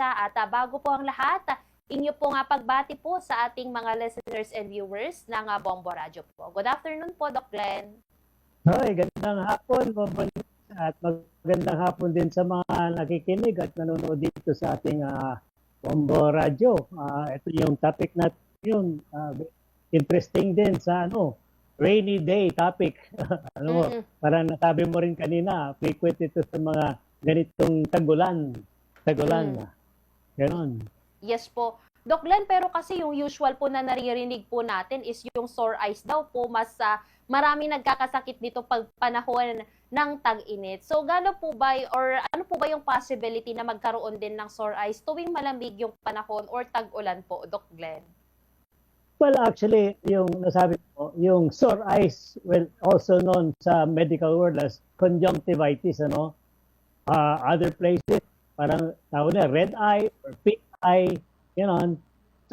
isa. At ah, bago po ang lahat, ah, inyo po nga pagbati po sa ating mga listeners and viewers ng ah, Bombo Radio po. Good afternoon po, Doc Glenn. Hoy, gandang hapon, Bombon. At magandang hapon din sa mga nakikinig at nanonood dito sa ating uh, Bombo Radio. Ah, ito yung topic natin yun. Ah, interesting din sa ano, rainy day topic. ano mo, Mm-mm. parang nasabi mo rin kanina, frequent ito sa mga ganitong tagulan. Tagulan. Ganon. Yes po. Doc Glenn, pero kasi yung usual po na naririnig po natin is yung sore eyes daw po. Mas ah, marami nagkakasakit dito pag panahon ng tag-init. So, gano po ba, or ano po ba yung possibility na magkaroon din ng sore eyes tuwing malamig yung panahon or tag-ulan po, Doc Glenn? Well, actually, yung nasabi ko, yung sore eyes, well, also known sa medical world as conjunctivitis, ano? Uh, other places, parang tawag na red eye or pink eye, yun.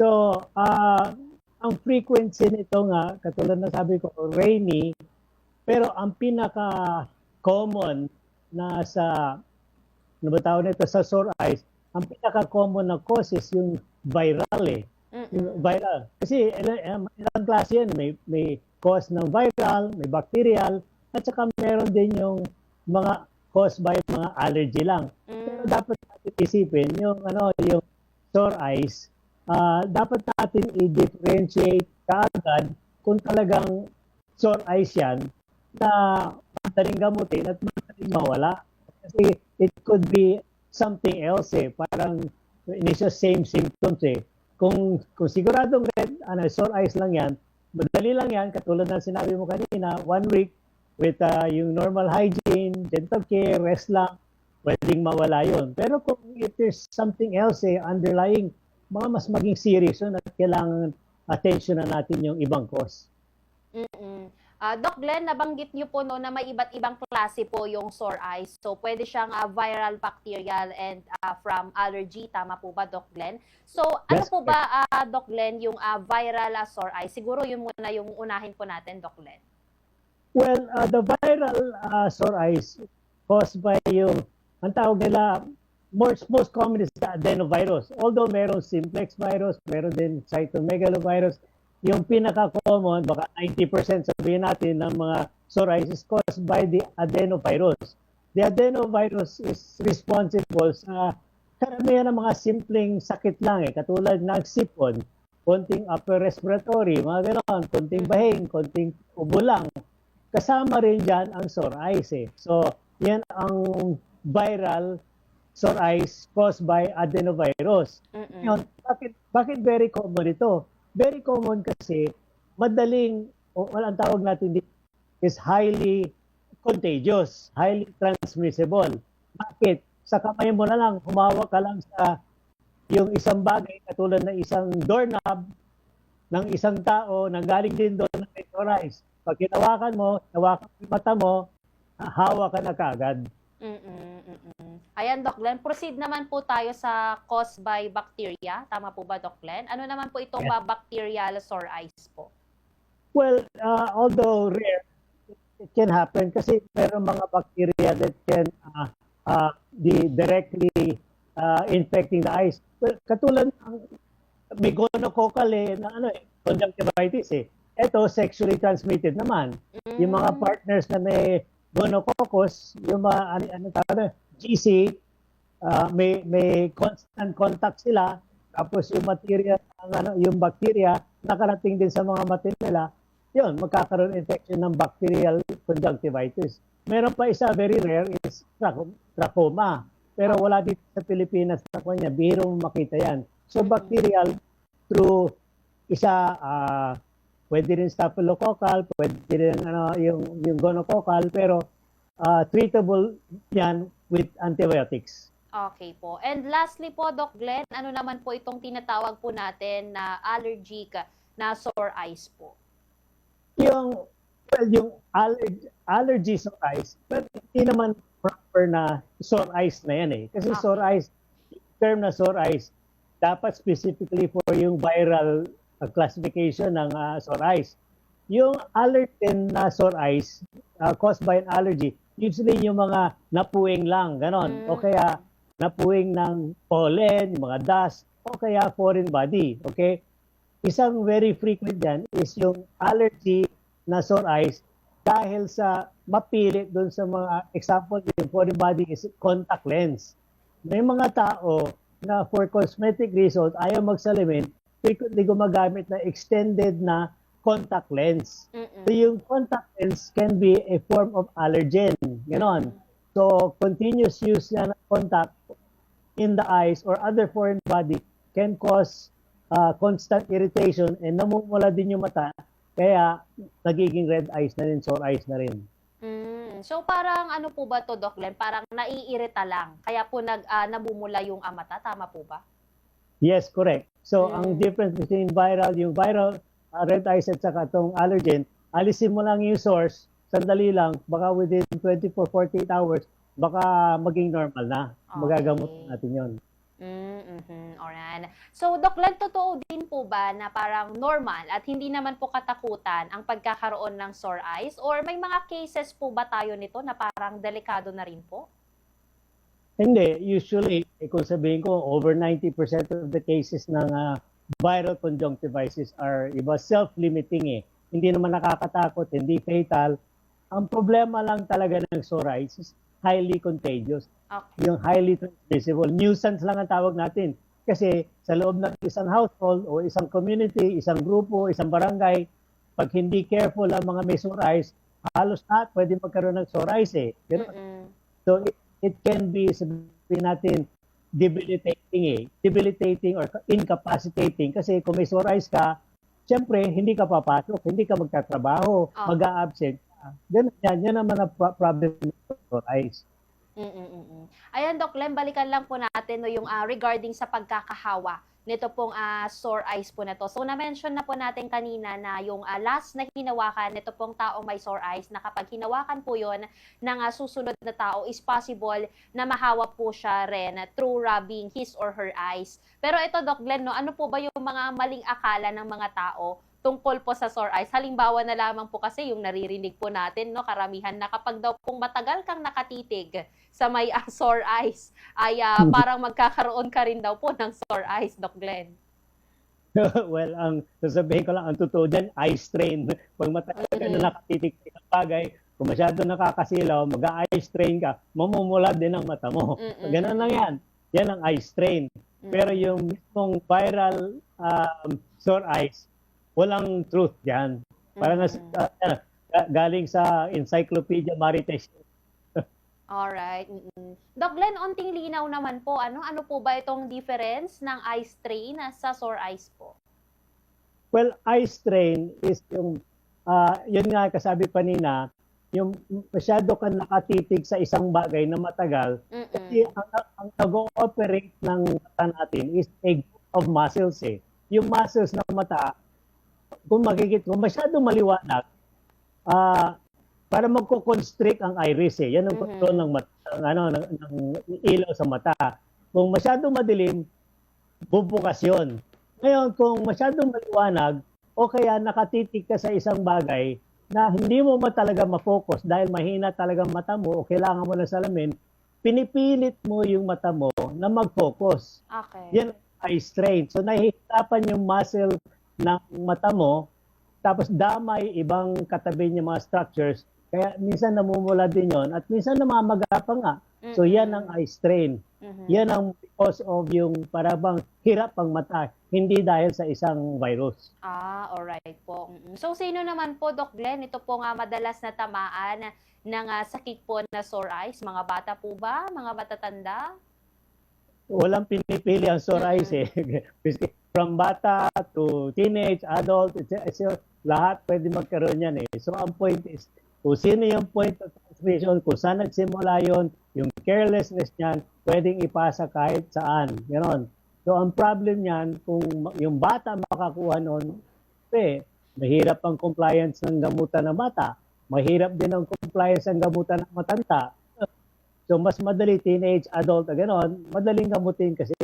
So, uh, ang frequency nito nga, katulad na sabi ko, rainy, pero ang pinaka-common na sa, ano ba tawag nito, sa sore eyes, ang pinaka-common na cause is yung viral eh Mm-mm. yung viral. Kasi ilan- um, ilang klase yan. May, may cause ng viral, may bacterial, at saka meron din yung mga caused by mga allergy lang. Mm. Dapat natin isipin yung ano yung sore eyes, ah, dapat natin i-differentiate kaagad kung talagang sore eyes yan na madaling gamutin at madaling mawala. Kasi it could be something else eh. Parang initial same symptoms eh kung kung siguradong red ano, sore eyes lang yan, madali lang yan, katulad ng sinabi mo kanina, one week with uh, yung normal hygiene, dental care, rest lang, pwedeng mawala yon. Pero kung if there's something else eh, underlying, mga mas maging serious yun at kailangan attention na natin yung ibang cause. Mm-mm. Ah, Doc Glenn, nabanggit niyo po no na may iba't ibang klase po yung sore eyes. So pwede siyang ah, viral, bacterial, and ah, from allergy. Tama po ba, Doc Glenn? So ano Yes, po ba, ah, Doc Glenn, yung ah, viral ah, sore eyes? Siguro yun muna yung unahin po natin, Doc Glenn. Well, uh, the viral uh, sore eyes caused by yung, ang tawag nila, most, most common is the adenovirus. Although meron simplex virus, meron din cytomegalovirus, yung pinaka-common, baka 90% sabihin natin ng mga sore eyes is caused by the adenovirus. The adenovirus is responsible sa karamihan ng mga simpleng sakit lang eh, katulad ng sipon, konting upper respiratory, mga gano'n, konting bahing, konting ubo lang. Kasama rin dyan ang eyes eh. So, yan ang viral sore eyes caused by adenovirus. Mm-mm. Ngayon, bakit, bakit very common ito? Very common kasi madaling, o ang tawag natin dito is highly contagious, highly transmissible. Bakit? Sa kamay mo na lang, humawak ka lang sa yung isang bagay katulad ng isang doorknob ng isang tao na galing din doon ng eyes. Pag hinawakan mo, hawakan mo yung mata mo, hawa ka na kaagad. Mm-mm, mm-mm. Ayan, Doc Glenn. Proceed naman po tayo sa caused by bacteria. Tama po ba, Doc Glenn? Ano naman po itong ba bacterial sore eyes po? Well, uh, although rare, it can happen kasi meron mga bacteria that can uh, uh, be directly uh, infecting the eyes. Well, katulad ng may gonococcal eh, na ano eh, conjunctivitis eh. Ito, sexually transmitted naman. Yung mga Mm. partners na may gonococcus, yung mga ano, ano tawag GC, uh, may may constant contact sila. Tapos yung material ng ano yung bacteria nakarating din sa mga mata nila yun magkakaroon infection ng bacterial conjunctivitis. Meron pa isa very rare is tracho- trachoma. Pero wala dito sa Pilipinas na kanya biro makita yan. So bacterial through isa ah pwede rin staphylococcal pwede rin ano yung yung gonococcal pero ah, treatable yan with antibiotics Okay po. And lastly po, Doc Glenn, ano naman po itong tinatawag po natin na allergic na sore eyes po? yung well, yung allergy, allergy sore eyes, but hindi naman proper na sore eyes na yan eh. Kasi Ah. sore eyes, term na sore eyes, dapat specifically for yung viral uh, classification ng uh, sore eyes. Yung allergen na sore eyes uh, caused by an allergy, usually yung mga napuwing lang, ganon. Mm. O kaya napuwing ng pollen, yung mga dust, o kaya foreign body. Okay? Isang very frequent yan is yung allergy na sore eyes dahil sa mapili doon sa mga example yung foreign body is contact lens. May mga tao na for cosmetic reasons ayaw magsalamin, frequently gumagamit na extended na contact lens. Mm-mm. So yung contact lens can be a form of allergen. Ganon. So continuous use yan ng contact in the eyes or other foreign body can cause uh, constant irritation and namumula din yung mata. Kaya nagiging red eyes na rin, sore eyes na rin. Mm. So parang ano po ba to Doc Glenn? Parang naiirita lang. Kaya po nag ah, nabumula yung ah, mata, tama po ba? Yes, correct. So ang difference between viral, yung viral uh, red eyes at saka itong allergen, alisin mo lang yung source, sandali lang, baka within 24-48 hours, baka maging normal na. Okay. Magagamot natin yon. Mm-hmm. Alright. So, Doc Glenn, totoo din po ba na parang normal at hindi naman po katakutan ang pagkakaroon ng sore eyes? Or may mga cases po ba tayo nito na parang delikado na rin po? Hindi, usually, eh, kung sabihin ko, over 90% of the cases ng ah, viral conjunctivitis are iba self-limiting eh. Hindi naman nakakatakot, hindi fatal. Ang problema lang talaga ng psoriasis is highly contagious. Okay. Yung highly transmissible. Nuisance lang ang tawag natin. Kasi sa loob ng isang household o isang community, isang grupo, isang barangay, pag hindi careful ang mga may psoriasis, halos lahat pwede magkaroon ng psoriasis eh. Ganun. Mm-mm. So it, can be sabihin natin debilitating eh. Debilitating or incapacitating kasi kung may sore eyes ka, syempre hindi ka papasok, hindi ka magtatrabaho, Ah. mag-a-absent. Ganun yan, yan naman ang pro- problem ng sore eyes. Mm-mm-mm. Ayan, Doc Lem, balikan lang po natin no, yung ah, regarding sa pagkakahawa nito pong ah, sore eyes po na to. So, na-mention na po natin kanina na yung ah, last na hinawakan nito pong taong may sore eyes na kapag hinawakan po yon ng ah, susunod na tao is possible na mahawa po siya rin through rubbing his or her eyes. Pero ito, Doc Glenn, no, ano po ba yung mga maling akala ng mga tao tungkol po sa sore eyes. Halimbawa na lamang po kasi yung naririnig po natin, no, karamihan na kapag daw pong matagal kang nakatitig sa may ah, sore eyes, ay ah, parang magkakaroon ka rin daw po ng sore eyes, Doc Glenn. well, ang sasabihin ko lang, ang totoo dyan, eye strain. Pag matagal ka na nakatitig sa bagay, kung masyado nakakasilaw, mag-eye strain ka, mamumula din ang mata mo. Mm-mm. Ganun lang yan. Yan ang eye strain. Pero yung mismong viral um, sore eyes, walang truth dyan. Parang Mm. uh, uh, galing sa Encyclopedia Marites. Alright. mm Doc Glenn, onting linaw naman po, ano ano po ba itong difference ng eye strain sa sore eyes po? Well, eye strain is yung, ah, yun nga kasabi pa nina, yung masyado ka nakatitig sa isang bagay na matagal, Mm-mm. kasi ang, ang nag-ooperate ng mata natin is a group of muscles eh. Yung muscles ng mata, kung magigit, kung masyado maliwanag, ah para magko-constrict ang iris eh. Yan ang Mhm. control ng mata, ng, ano, ng, ng ilaw sa mata. Kung masyado madilim, bubukas yun. Ngayon, kung masyadong maliwanag, o kaya nakatitig ka sa isang bagay na hindi mo ma talaga ma-focus dahil mahina talaga mata mo o kailangan mo ng salamin, pinipilit mo yung mata mo na mag-focus. Okay. Yan eye strain. So nahihirapan yung muscle ng mata mo, tapos damay ibang katabi niya mga structures, kaya minsan namumula din yon at minsan namamaga pa nga. So yan ang eye strain. Mhm. Yan ang cause of yung parabang hirap ang mata, hindi dahil sa isang virus. Ah, alright po. So, sino naman po, Doc Glenn, ito po nga madalas na tamaan ng ah, sakit po na sore eyes? Mga bata po ba? Mga matatanda? Walang pinipili ang sore eyes eh. From bata to teenage, adult, it's, lahat pwede magkaroon yan eh. So ang point is, kung sino yung point of transmission, kung saan nagsimula yon, yung carelessness niyan, pwedeng ipasa kahit saan. Ganon. So ang problem niyan, kung yung bata makakuha noon, eh, mahirap ang compliance ng gamutan ng bata. Mahirap din ang compliance ng gamutan ng matanda. So mas madali teenage, adult, gano'n, madaling gamutin kasi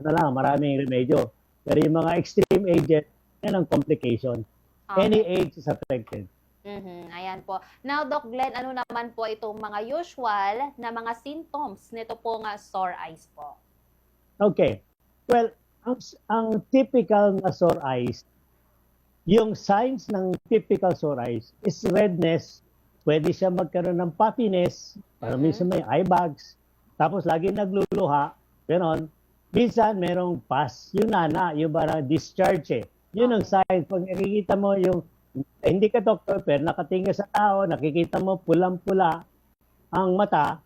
ano lang, maraming remedyo. Pero yung mga extreme ages, yan ang complication. Ah, Any age is affected. Mhm, ayan po. Now, Doc Glenn, ano naman po itong mga usual na mga symptoms nito po nga sore eyes po? Okay. Well, ang, ang typical na sore eyes, yung signs ng typical sore eyes is redness. Pwede siya magkaroon ng puffiness, parang Mhm. minsan may eye bags, tapos lagi nagluluha, ganon. Minsan merong pus, yung nana, yung parang discharge eh. Yun ang sign. Pag nakikita mo yung, eh, hindi ka doctor, pero nakatingin sa tao, nakikita mo pulang-pula ang mata,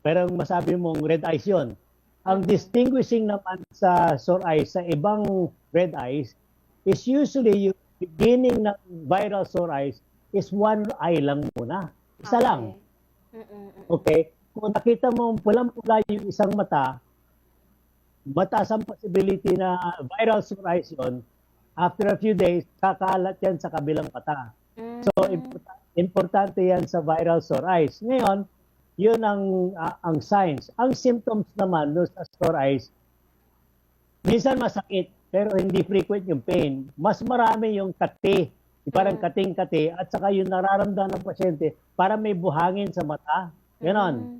pero masabi mong red eyes yun. Ang distinguishing naman sa sore eyes sa ibang red eyes is usually yung beginning ng viral sore eyes is one eye lang muna. Isa Okay. lang. Okay? Kung nakita mo pulang-pula yung isang mata, mataas ang possibility na viral eyes yun. After a few days, kakalat yan sa kabilang mata. So, Mm. import- importante yan sa viral sore. Ngayon, yun ang ah, ang signs. Ang symptoms naman doon sa sore eyes, minsan masakit, pero hindi frequent yung pain. Mas marami yung kati, parang Mm. kating-kati, at saka yung nararamdaman ng pasyente, para may buhangin sa mata. Ganon. Mm.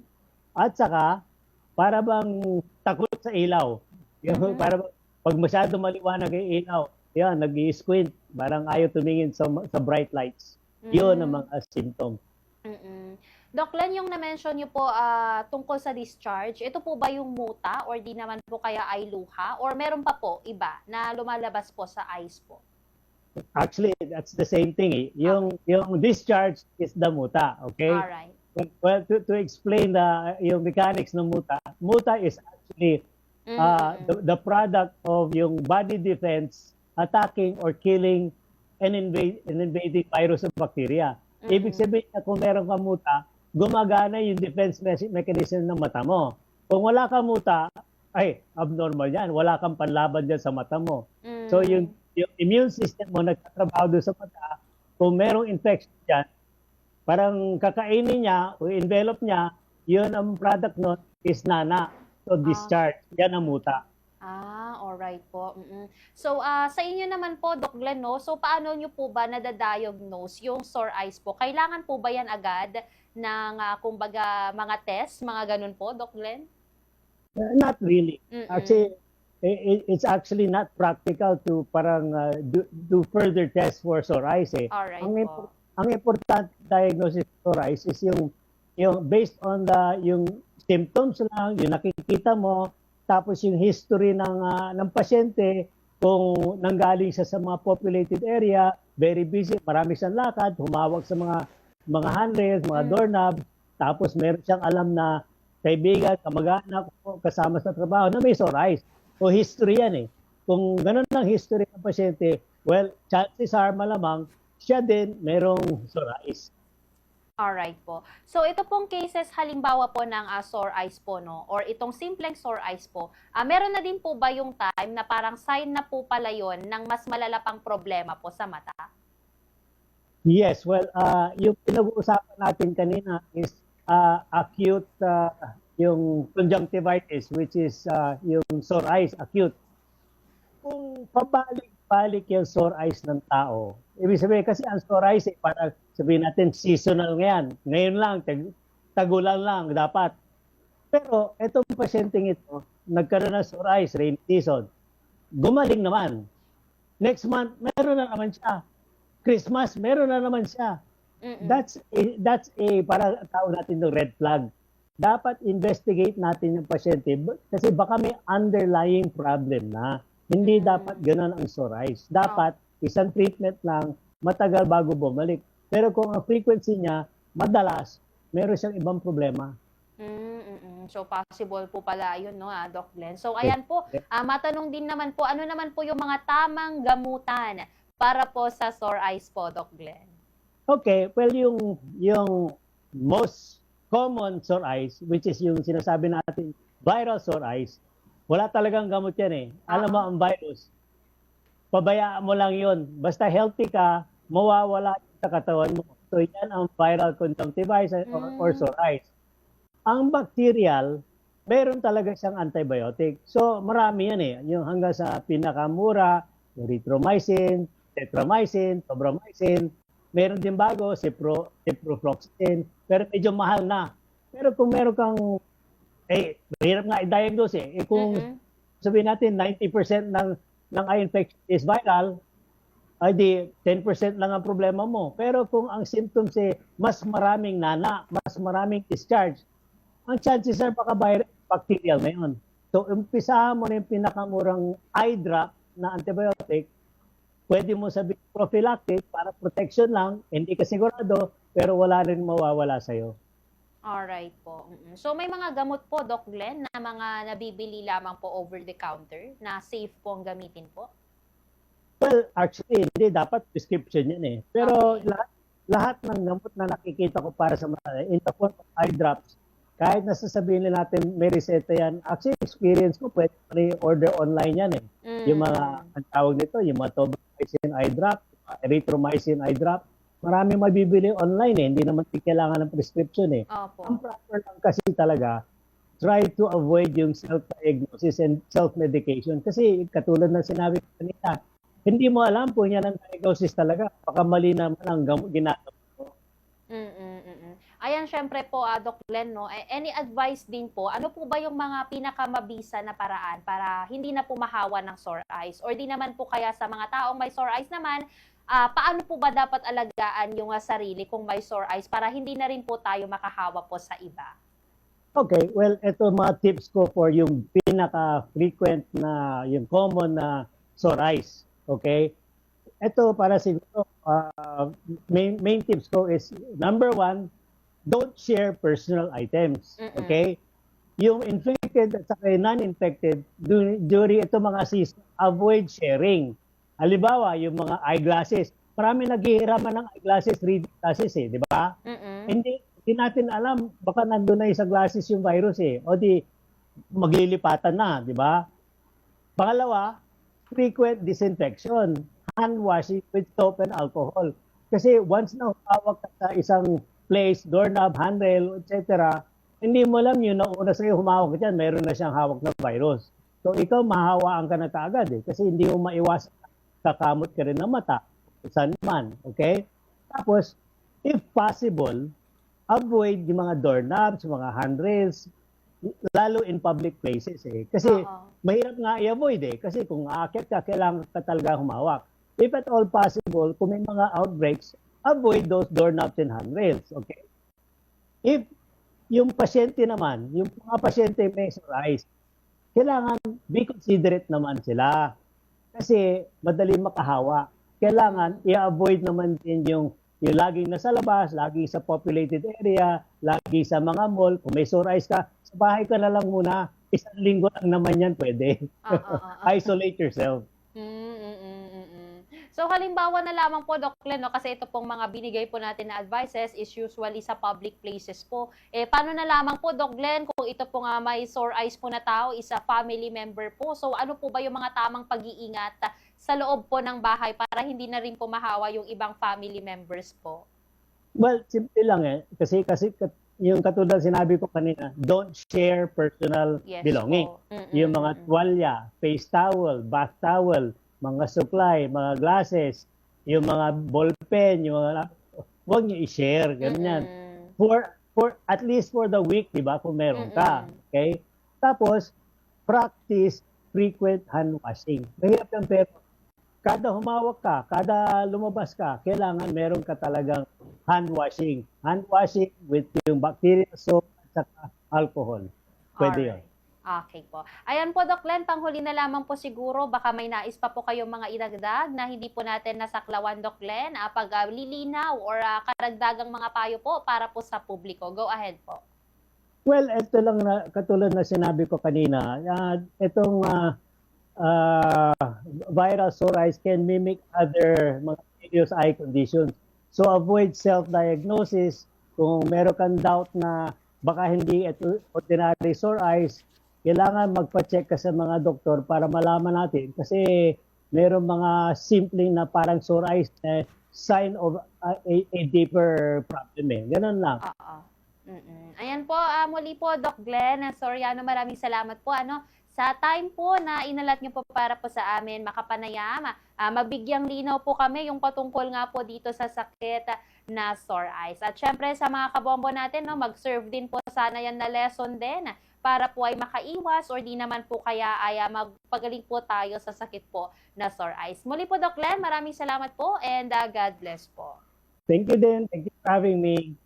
At saka, para bang takot sa ilaw. Yung, Mhm. Para pag masyado maliwanag yung ilaw, yan, nag-i-squint, parang ayaw tumingin sa, sa bright lights. Yun Mm. ang mga symptoms. Mm-mm. Doc Len, yung na-mention niyo po ah, tungkol sa discharge, ito po ba yung muta or di naman po kaya ay luha? Or meron pa po iba na lumalabas po sa eyes po? Actually, that's the same thing. Eh. Yung, yung discharge is the muta, okay? Alright. Well, to, to explain the yung mechanics ng muta, muta is actually uh, Mm-mm. the, the product of yung body defense attacking or killing an, invade, an invading virus or bacteria. Ibig Mm-mm. sabihin na kung meron kang muta, gumagana yung defense me- mechanism ng mata mo. Kung wala kang muta, ay, abnormal yan. Wala kang panlaban dyan sa mata mo. So Mm. yung, yung immune system mo nagtatrabaho doon sa mata, kung merong infection dyan, parang kakainin niya o envelope niya, yun ang product nun is nana. So discharge. Yan ang muta. Ah, alright po. Mm-mm. So, ah, sa inyo naman po, Doc Glenn, no? So, paano nyo po ba nadadiagnose yung sore eyes po? Kailangan po ba yan agad ng, ah, kumbaga, mga test, mga ganun po, Doc Glenn? Uh, not really. Mm-mm. Actually, i- i- it's actually not practical to parang uh, do, do further tests for sore eyes eh. Alright ang, po. impor- ang important diagnosis for eyes is yung yung based on the yung symptoms lang, yung nakikita mo, tapos yung history ng ah, ng pasyente kung nanggaling siya sa mga populated area, very busy, marami siyang lakad, humawak sa mga mga handrails, mga Mm. doorknob, tapos meron siyang alam na kaibigan, kamag-anak, kasama sa trabaho na may sore eyes. O history yan eh. Kung ganun ang history ng pasyente, well, chances are malamang siya din merong sore eyes. Alright po. So, ito pong cases, halimbawa po ng ah, sore eyes po, no? Or itong simpleng sore eyes po, ah, meron na din po ba yung time na parang sign na po pala yon ng mas malala pang problema po sa mata? Yes, well, uh, yung pinag-uusapan natin kanina is uh, acute, uh, yung conjunctivitis, which is uh, yung sore eyes, acute. Kung pabalik-balik yung sore eyes ng tao, ibig sabihin kasi ang sore eyes, eh, para sabihin natin seasonal ngayon. Ngayon lang, tag- tagulan lang dapat. Pero itong pasyenteng ito, nagkaroon ng sore eyes, rain season, gumaling naman. Next month, meron na naman siya. Christmas, meron na naman siya. Mm-mm. That's a, that's a para tawag natin ng red flag. Dapat investigate natin yung pasyente kasi baka may underlying problem na. Hindi dapat ganun ang sore eyes. Dapat isang treatment lang, matagal bago bumalik. Pero kung ang frequency niya madalas, meron siyang ibang problema. Mm-mm. So, possible po pala yun, no, ah, Doc Glenn. So, ayan po, ah, matanong din naman po, ano naman po yung mga tamang gamutan para po sa sore eyes po, Doc Glenn? Okay, well yung yung most common sore eyes, which is yung sinasabi natin viral sore eyes, wala talagang gamot yan eh. Alam mo ang virus, pabayaan mo lang yon. Basta healthy ka, mawawala yun sa katawan mo. So yan ang viral conjunctivitis or, or Mm. sore eyes. Ang bacterial, meron talaga siyang antibiotic. So marami yan eh. Yung hanggang sa pinakamura, erythromycin, tetramycin, tobramycin, meron din bago, si Pro, ciprofloxacin, pero medyo mahal na. Pero kung meron kang, eh, mahirap nga i-diagnose eh. eh kung Mhm. sabihin natin 90% ng ng eye infection is viral, ay di 10% lang ang problema mo. Pero kung ang symptoms eh mas maraming nana, mas maraming discharge, ang chances are baka viral, bacterial na yun. So, umpisahan mo na yung pinakamurang eye drop na antibiotic, pwede mo sabihin prophylactic para protection lang, hindi ka sigurado, pero wala rin mawawala sa'yo. Alright po. So may mga gamot po, Doc Glenn, na mga nabibili lamang po over the counter na safe po ang gamitin po? Well, actually, hindi dapat prescription yan eh. Pero Okay. lahat, lahat ng gamot na nakikita ko para sa mga in the form of eye drops, kahit nasasabihin natin may reseta yan, actually experience ko, pwede pa rin order online yan eh. Mm. Yung mga, ang tawag nito, yung mga tobramycin eye drop, erythromycin eye drop, marami mabibili online eh. Hindi naman kailangan ng prescription eh. Opo. Ang proper lang kasi talaga, try to avoid yung self-diagnosis and self-medication. Kasi katulad ng sinabi ko kanina, hindi mo alam kung yan ang diagnosis talaga. Baka mali naman ang ginagawa mo. Mm-mm-mm. Ayan, syempre po, ah, Doc Glenn, no? eh, any advice din po, ano po ba yung mga pinakamabisa na paraan para hindi na po mahawa ng sore eyes? Or di naman po kaya sa mga taong may sore eyes naman, ah, paano po ba dapat alagaan yung ah, sarili kung may sore eyes para hindi na rin po tayo makahawa po sa iba? Okay, well, ito mga tips ko for yung pinaka-frequent na, yung common na sore eyes. Okay? Ito para siguro, uh, main, main tips ko is, number one, don't share personal items. Mm-mm. Okay? Yung infected at saka non-infected, during, during ito mga season, avoid sharing. Halimbawa, yung mga eyeglasses. Marami naghihiraman ng eyeglasses, reading glasses eh, di ba? Mm-mm. hindi, hindi natin alam, baka nandun na sa glasses yung virus eh. O di, maglilipatan na, di ba? Pangalawa, frequent disinfection. Hand washing with soap and alcohol. Kasi once na hawak ka sa isang place, doorknob, handrail, etc., hindi mo alam yun, nauna sa'yo humawak ka dyan, meron na siyang hawak na virus. So ikaw mahawaan ka na kaagad eh, kasi hindi mo maiwasan kakamot ka rin ng mata, saan man, okay? Tapos, if possible, avoid yung mga doorknobs, mga handrails, lalo in public places eh. Kasi Oo. mahirap nga i-avoid eh. Kasi kung aakyat ka, kailangan ka talaga humawak. If at all possible, kung may mga outbreaks, avoid those doorknobs and handrails. Okay? If yung pasyente naman, yung mga pasyente may eyes, kailangan be considerate naman sila. Kasi madali makahawa. Kailangan i-avoid naman din yung yung laging nasa labas, lagi sa populated area, lagi sa mga mall. Kung may sore eyes ka, sa bahay ka na lang muna. Isang linggo lang naman yan pwede. Ah, ah, ah. Isolate yourself. Mm, mm, mm, mm, mm. So halimbawa na lamang po, Doc Glenn, no, kasi ito pong mga binigay po natin na advices is usually sa public places po. Eh, paano na lamang po, Doc Glenn, kung ito po nga may sore eyes po na tao, is a family member po. So ano po ba yung mga tamang pag-iingat sa loob po ng bahay para hindi na rin po mahawa yung ibang family members po? Well, simple lang eh. Kasi, kasi yung katulad sinabi ko kanina, don't share personal Yes mm, Yung mga mm, mm. tuwalya, face towel, bath towel, mga supply, mga glasses, yung mga ballpen, yung mga huwag niyo i-share, ganyan. Mm-mm. For for at least for the week, 'di ba? Kung meron ka. Mm-mm. Okay? Tapos practice frequent hand washing. Mahirap yan pero kada humawak ka, kada lumabas ka, kailangan meron ka talagang hand washing. Hand washing with yung bacterial soap at saka alcohol. Pwede yun. Okay po. Ayan po, Doc Len, panghuli na lamang po siguro, baka may nais pa po kayong mga idagdag na hindi po natin nasaklawan, Doc Len, ah, pag ah, lilinaw or ah, karagdagang mga payo po para po sa publiko. Go ahead po. Well, ito lang na katulad na sinabi ko kanina, uh, itong uh, uh, viral sore eyes can mimic other mga serious eye conditions. So avoid self-diagnosis. Kung meron kang doubt na baka hindi ito ordinary sore eyes, kailangan magpa-check ka sa mga doktor para malaman natin kasi meron mga simpleng na parang sore eyes na sign of uh, a, a deeper problem eh. Ganun lang. Oo. Mm-mm. Ayan po, ah, muli po, Doc Glenn. ah, Soriano, maraming salamat po ano, sa time po na inalat niyo po para po sa amin makapanayam. Ah, mabigyang linaw po kami yung patungkol nga po dito sa sakit na sore eyes. At syempre sa mga kabombo natin, no, mag-serve din po sana yan na lesson din para po ay makaiwas or di naman po kaya ay ah, magpagaling po tayo sa sakit po na sore eyes. Muli po Doc Len, maraming salamat po and ah, God bless po. Thank you din. Thank you for having me.